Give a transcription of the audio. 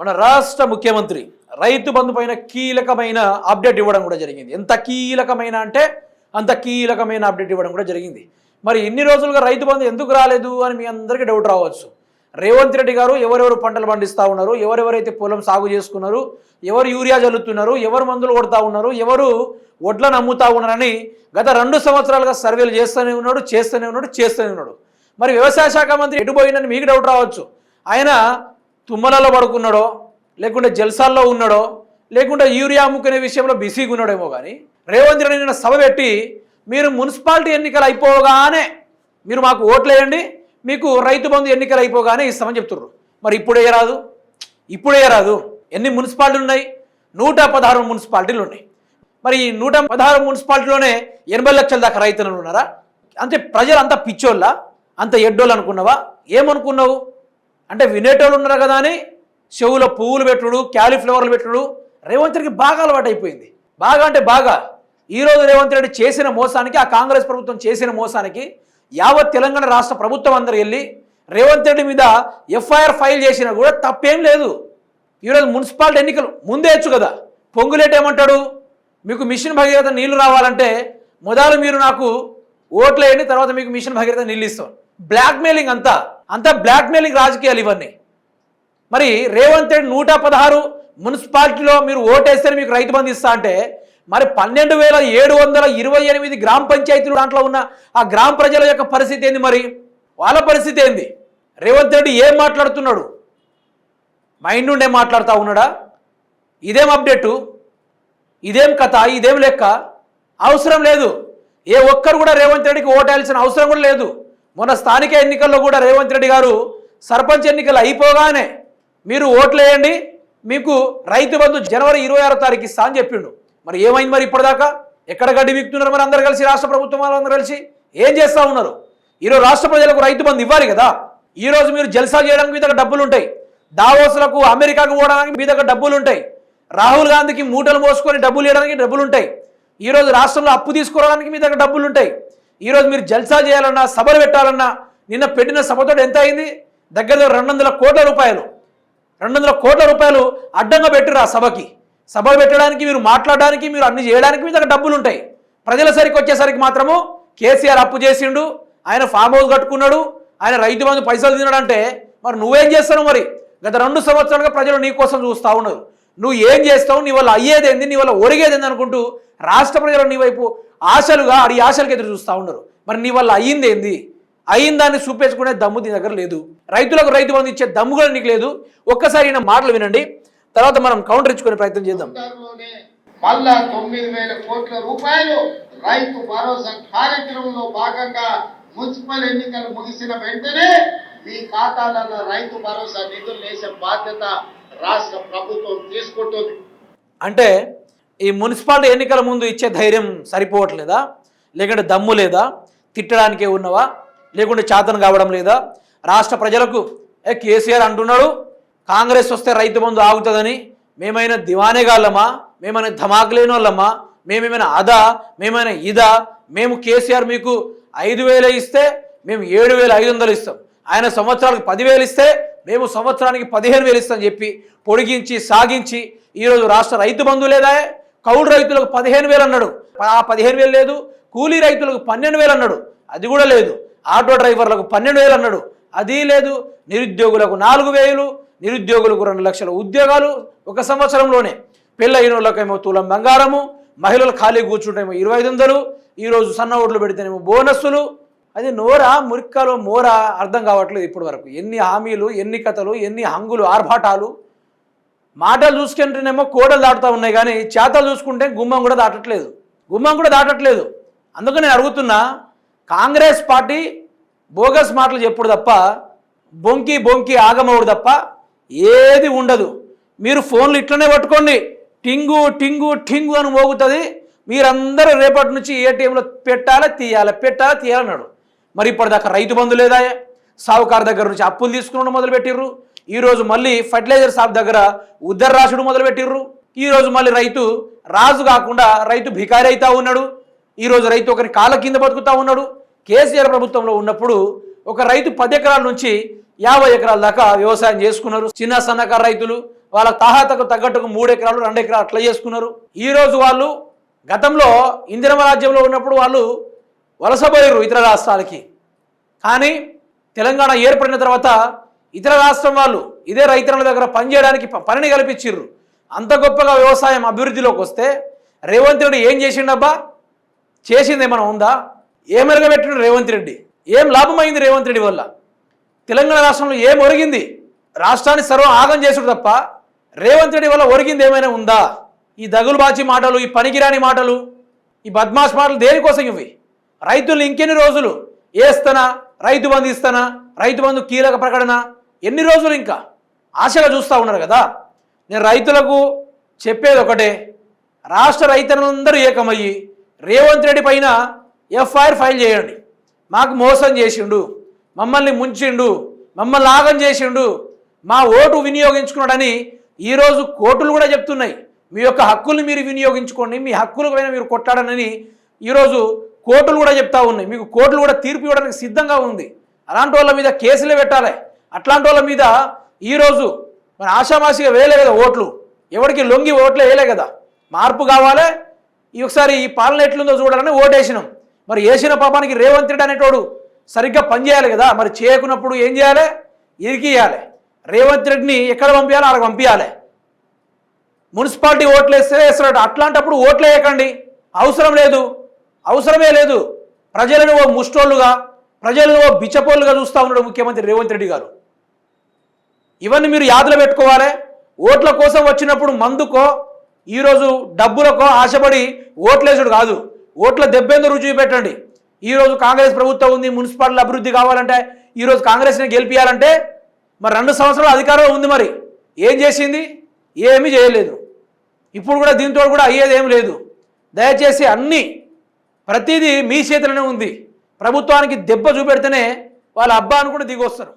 మన రాష్ట్ర ముఖ్యమంత్రి రైతు బంధు పైన కీలకమైన అప్డేట్ ఇవ్వడం కూడా జరిగింది. ఎంత కీలకమైన అంటే అంత కీలకమైన అప్డేట్ ఇవ్వడం కూడా జరిగింది. మరి ఇన్ని రోజులుగా రైతు బంధు ఎందుకు రాలేదు అని మీ అందరికీ డౌట్ రావచ్చు. రేవంత్ రెడ్డి గారు ఎవరెవరు పంటలు పండిస్తూ ఉన్నారు ఎవరెవరైతే పొలం సాగు చేసుకున్నారు ఎవరు యూరియా చల్లుతున్నారు ఎవరు మందులు కొడతా ఉన్నారు ఎవరు వడ్లను అమ్ముతా ఉన్నారని గత రెండు సంవత్సరాలుగా సర్వేలు చేస్తూనే ఉన్నాడు చేస్తూనే ఉన్నాడు చేస్తూనే ఉన్నాడు. మరి వ్యవసాయ శాఖ మంత్రి ఎటుపోయిందని మీకు డౌట్ రావచ్చు. ఆయన తుమ్మలలో పడుకున్నాడో లేకుంటే జల్సాల్లో ఉన్నాడో లేకుంటే యూరియా అమ్ముకునే విషయంలో బిజీగా ఉన్నాడేమో కానీ రేవంత్ రెడ్డి నిన్న సభ పెట్టి మీరు మున్సిపాలిటీ ఎన్నికలు అయిపోగానే మీరు మాకు ఓట్లేయండి మీకు రైతు బంధు ఎన్నికలు అయిపోగానే ఇస్తామని చెప్తున్నారు మరి ఇప్పుడు వేయరాదు ఇప్పుడు వేయరాదు ఎన్ని మున్సిపాలిటీలు ఉన్నాయి? నూట పదహారు మున్సిపాలిటీలు ఉన్నాయి. మరి ఈ నూట పదహారు మున్సిపాలిటీలోనే ఎనభై లక్షల దాకా రైతులు ఉన్నారా? అంటే ప్రజలు అంత పిచ్చోళ్ళ? అంత ఎడ్డోళ్ళు అనుకున్నావా? ఏమనుకున్నావు? అంటే వినేటోళ్ళు ఉన్నారు కదా అని చెవులో పువ్వులు పెట్టుడు క్యాలీఫ్లవర్లు పెట్టుడు రేవంత్ రెడ్డికి బాగా అలవాటు అయిపోయింది. బాగా అంటే బాగా. ఈరోజు రేవంత్ రెడ్డి చేసిన మోసానికి ఆ కాంగ్రెస్ ప్రభుత్వం చేసిన మోసానికి యావత్ తెలంగాణ రాష్ట్ర ప్రభుత్వం అందరు వెళ్ళి రేవంత్ రెడ్డి మీద ఎఫ్ఐఆర్ ఫైల్ చేసినా కూడా తప్పేం లేదు. ఈరోజు మున్సిపాలిటీ ఎన్నికలు ముందేయచ్చు కదా. పొంగులేటి ఏమంటాడు? మీకు మిషన్ భగీరథ నీళ్ళు రావాలంటే మొదలు మీరు నాకు ఓట్లు వేయండి తర్వాత మీకు మిషన్ భగీరథ నీళ్ళు ఇస్తాం. బ్లాక్మెయిలింగ్ అంతా అంతా బ్లాక్మెయిలింగ్ రాజకీయాలు ఇవన్నీ. మరి రేవంత్ రెడ్డి నూట పదహారు మున్సిపాలిటీలో మీరు ఓటేస్తే మీకు రైతు బంధు ఇస్తా అంటే మరి పన్నెండు వేల ఏడు వందల ఇరవై ఎనిమిది గ్రామ పంచాయతీలు దాంట్లో ఉన్న ఆ గ్రామ ప్రజల యొక్క పరిస్థితి ఏంది మరి? వాళ్ళ పరిస్థితి ఏంది? రేవంత్ రెడ్డి ఏం మాట్లాడుతున్నాడు? మైండ్ నుండే మాట్లాడుతూ ఉన్నాడా? ఇదేం అప్డేటు? ఇదేం కథ? ఇదేం లెక్క? అవసరం లేదు. ఏ ఒక్కరు కూడా రేవంత్ రెడ్డికి ఓటేయాల్సిన అవసరం కూడా లేదు. మొన్న స్థానిక ఎన్నికల్లో కూడా రేవంత్ రెడ్డి గారు సర్పంచ్ ఎన్నికలు అయిపోగానే మీరు ఓట్లు వేయండి మీకు రైతు బంధు జనవరి ఇరవై ఆరో తారీఖు ఇస్తా అని చెప్పిండు. మరి ఏమైంది మరి ఇప్పటిదాకా? ఎక్కడ గడ్డి వీక్తున్నారు మరి అందరు కలిసి? రాష్ట్ర ప్రభుత్వం వాళ్ళందరూ కలిసి? ఏం చేస్తా ఉన్నారు? ఈరోజు రాష్ట్ర ప్రజలకు రైతు బంధు ఇవ్వాలి కదా? ఈరోజు మీరు జల్సా చేయడానికి మీ దగ్గర డబ్బులు ఉంటాయి. దావోసులకు అమెరికాకు పోవడానికి మీ దగ్గర డబ్బులు ఉంటాయి. రాహుల్ గాంధీకి మూటలు మోసుకొని డబ్బులు ఇవ్వడానికి డబ్బులు ఉంటాయి. ఈరోజు రాష్ట్రంలో అప్పు తీసుకోవడానికి మీ దగ్గర డబ్బులు ఉంటాయి. ఈరోజు మీరు జల్సా చేయాలన్నా సభలు పెట్టాలన్నా నిన్న పెట్టిన సభతో ఎంత అయింది? దగ్గర దగ్గర రెండు వందల కోట్ల రూపాయలు. రెండు వందల కోట్ల రూపాయలు అడ్డంగా పెట్టిరు ఆ సభకి. సభ పెట్టడానికి మీరు మాట్లాడడానికి మీరు అన్ని చేయడానికి మీ దగ్గర డబ్బులు ఉంటాయి. ప్రజల సరికి వచ్చేసరికి మాత్రము కేసీఆర్ అప్పు చేసిండు ఆయన ఫామ్ హౌస్ కట్టుకున్నాడు ఆయన రైతు బంధు పైసలు తినడంటే మరి నువ్వేం చేస్తావు మరి? గత రెండు సంవత్సరాలుగా ప్రజలు నీ కోసం చూస్తూ ఉన్నారు. నువ్వు ఏం చేస్తావు? నీ వల్ల అయ్యేదేంది నీ వల్ల ఒరిగేదేంది అనుకుంటూ రాష్ట్ర ప్రజలు నీ వైపు ఆశలుగా అడి ఆశలకు ఎదురు చూస్తూ ఉన్నారు. మరి నీ వల్ల అయ్యిందేంది అయిందాన్ని చూపేసుకునే దమ్ము నీ దగ్గర లేదు. రైతులకు రైతు బంధు ఇచ్చే దమ్ము కూడా నీకు లేదు. ఒక్కసారి ఈయన మాటలు వినండి. తర్వాత మనం కౌంటర్ ఇచ్చుకునే ప్రయత్నం చేద్దాం. మళ్ళా తొమ్మిది వేల కోట్ల రూపాయలు రైతు భరోసా కార్యక్రమంలో భాగంగా మున్సిపల్ ఎన్నికలు ముగిసిన వెంటనే మీ ఖాతాలలో రైతు భరోసా నిధులు వేసే బాధ్యత రాష్ట్ర ప్రభుత్వం తీసుకుంటుంది. అంటే ఈ మున్సిపాలిటీ ఎన్నికల ముందు ఇచ్చే ధైర్యం సరిపోవట్లేదా? లేకుంటే దమ్ము లేదా? తిట్టడానికే ఉన్నవా? లేకుంటే చేతన కావడం లేదా? రాష్ట్ర ప్రజలకు ఏ కేసీఆర్ అంటున్నాడు కాంగ్రెస్ వస్తే రైతు బంధు ఆగుతుందని మేమైనా దివానేగాళ్ళమా మేమైనా ధమాకు లేని వాళ్ళమా? మేమేమైనా అదా? మేమైనా ఇదా? మేము కేసీఆర్ మీకు ఐదు వేలు ఇస్తే మేము ఏడు వేల ఐదు వందలు ఇస్తాం. ఆయన సంవత్సరానికి పదివేలు ఇస్తే మేము సంవత్సరానికి పదిహేను వేలు ఇస్తామని చెప్పి పొడిగించి సాగించి ఈరోజు రాష్ట్ర రైతు బంధు లేదా? కౌలు రైతులకు పదిహేను వేలు అన్నాడు. ఆ పదిహేను వేలు లేదు కూలీ రైతులకు పన్నెండు వేలు అన్నాడు. అది కూడా లేదు. ఆటో డ్రైవర్లకు పన్నెండు వేలు అన్నాడు. అది లేదు. నిరుద్యోగులకు నాలుగు వేలు నిరుద్యోగులకు రెండు లక్షల ఉద్యోగాలు ఒక సంవత్సరంలోనే. పెళ్ళైన వాళ్ళకేమో తులం బంగారము మహిళలు ఖాళీ కూర్చుంటేమో ఇరవై ఐదు వందలు ఈరోజు సన్న ఓట్లు పెడితేనేమో బోనస్సులు. అది నోరా మురిక్కలో మోరా అర్థం కావట్లేదు ఇప్పటి వరకు. ఎన్ని హామీలు ఎన్ని కథలు ఎన్ని హంగులు ఆర్భాటాలు. మాటలు చూసుకుంటేనేమో కోడలు దాటుతూ ఉన్నాయి కానీ చేతలు చూసుకుంటే గుమ్మం కూడా దాటట్లేదు. గుమ్మం కూడా దాటట్లేదు. అందుకని నేను అడుగుతున్నా కాంగ్రెస్ పార్టీ బోగస్ మాటలు చెప్పుడు తప్ప బొంకి బొంకి ఆగమవుడు తప్ప ఏది ఉండదు. మీరు ఫోన్లు ఇట్లనే పట్టుకోండి. టింగు టింగు టింగు అని మోగుతుంది. మీరందరూ రేపటి నుంచి ఏటీఎంలో పెట్టాలా తీయాలి? పెట్టాలా తీయాలన్నాడు. మరి ఇప్పటిదాకా రైతు బంధు లేదా సావుకారు దగ్గర నుంచి అప్పులు తీసుకుని మొదలుపెట్టిర్రు. ఈరోజు మళ్ళీ ఫర్టిలైజర్ షాప్ దగ్గర ఉద్దర రాసుడు మొదలుపెట్టిర్రు. ఈరోజు మళ్ళీ రైతు రాజు కాకుండా రైతు భికారి అవుతా ఉన్నాడు. ఈరోజు రైతు ఒకరి కాళ్ళ కింద బతుకుతా ఉన్నాడు. కేసీఆర్ ప్రభుత్వంలో ఉన్నప్పుడు ఒక రైతు పది ఎకరాల నుంచి యాభై ఎకరాల దాకా వ్యవసాయం చేసుకున్నారు. చిన్న సన్నకారు రైతులు వాళ్ళ తాహతకు తగ్గట్టుకు మూడు ఎకరాలు రెండు ఎకరాలు అట్లా చేసుకున్నారు. ఈరోజు వాళ్ళు గతంలో ఇందిరమ రాజ్యంలో ఉన్నప్పుడు వాళ్ళు వలసపోయారు ఇతర రాష్ట్రాలకి. కానీ తెలంగాణ ఏర్పడిన తర్వాత ఇతర రాష్ట్రం వాళ్ళు ఇదే రైతుల దగ్గర పనిచేయడానికి ప- పనిని కల్పించిర్రు. అంత గొప్పగా వ్యవసాయం అభివృద్ధిలోకి వస్తే రేవంత్ రెడ్డి ఏం చేసిండబ్బా? చేసింది ఏమైనా ఉందా? ఏం ఎరగబెట్టిండు రేవంత్ రెడ్డి? ఏం లాభమైంది రేవంత్ రెడ్డి వల్ల? తెలంగాణ రాష్ట్రంలో ఏం ఒరిగింది? రాష్ట్రాన్ని సర్వం ఆగం చేసుడు తప్ప రేవంత్ రెడ్డి వల్ల ఒరిగింది ఏమైనా ఉందా? ఈ దగులుబాచి మాటలు ఈ పనికిరాని మాటలు ఈ బద్మాష్ మాటలు దేనికోసం ఇవి? రైతులు ఇంకెన్ని రోజులు వేస్తానా రైతు బంధు ఇస్తానా? రైతు బంధు కీలక ప్రకటన? ఎన్ని రోజులు ఇంకా? ఆశగా చూస్తూ ఉన్నారు కదా? నేను రైతులకు చెప్పేది ఒకటే రాష్ట్ర రైతులందరూ ఏకమయ్యి రేవంత్ రెడ్డి పైన ఎఫ్ఐఆర్ ఫైల్ చేయండి. మాకు మోసం చేసిండు మమ్మల్ని ముంచిండు మమ్మల్ని లాగం చేసిండు మా ఓటు వినియోగించుకున్నాడని ఈరోజు కోర్టులు కూడా చెప్తున్నాయి. మీ యొక్క హక్కుల్ని మీరు వినియోగించుకోండి మీ హక్కుల పైన మీరు కొట్టాడనని ఈరోజు కోర్టులు కూడా చెప్తా ఉన్నాయి. మీకు కోర్టులు కూడా తీర్పు ఇవ్వడానికి సిద్ధంగా ఉంది. అలాంటి వాళ్ళ మీద కేసులే పెట్టాలి. అట్లాంటి వాళ్ళ మీద ఈరోజు మరి ఆషామాసిగా వేయలే కదా ఓట్లు. ఎవరికి లొంగి ఓట్లు వేయలే కదా. మార్పు కావాలి. ఈ ఒకసారి ఈ పాలన ఎట్లుందో చూడాలని ఓటేసినాం. మరి వేసిన పాపానికి రేవంత్ రెడ్డి అనేటోడు సరిగ్గా పనిచేయాలి కదా. మరి చేయకున్నప్పుడు ఏం చేయాలి? ఇరికియాలి రేవంత్ రెడ్డిని ఎక్కడ పంపించాలి అక్కడ పంపించాలి. మున్సిపాలిటీ ఓట్లు వేస్తే వేస్తున్నాడు. అట్లాంటప్పుడు ఓట్లు వేయకండి. అవసరం లేదు. అవసరమే లేదు. ప్రజలను ఓ ముష్టోళ్ళుగా ప్రజలను ఓ బిచ్చపోళ్ళుగా చూస్తూ ఉన్నాడు ముఖ్యమంత్రి రేవంత్ రెడ్డి గారు. ఇవన్నీ మీరు యాదలు పెట్టుకోవాలి. ఓట్ల కోసం వచ్చినప్పుడు మందుకో ఈరోజు డబ్బులకో ఆశపడి ఓట్లేసుడు కాదు. ఓట్ల దెబ్బేందుకు రుజువు పెట్టండి ఈరోజు కాంగ్రెస్ ప్రభుత్వం ఉంది మున్సిపాలిటీ అభివృద్ధి కావాలంటే ఈరోజు కాంగ్రెస్ని గెలిపించాలంటే మరి రెండు సంవత్సరాలు అధికారంలో ఉంది మరి. ఏం చేసింది? ఏమీ చేయలేదు. ఇప్పుడు కూడా దీంతో కూడా అయ్యేది ఏం లేదు. దయచేసి అన్నీ ప్రతిదీ మీ చేతిలోనే ఉంది. ప్రభుత్వానికి దెబ్బ చూపెడితేనే వాళ్ళ అబ్బా అనుకుంటే కూడా దిగొస్తారు.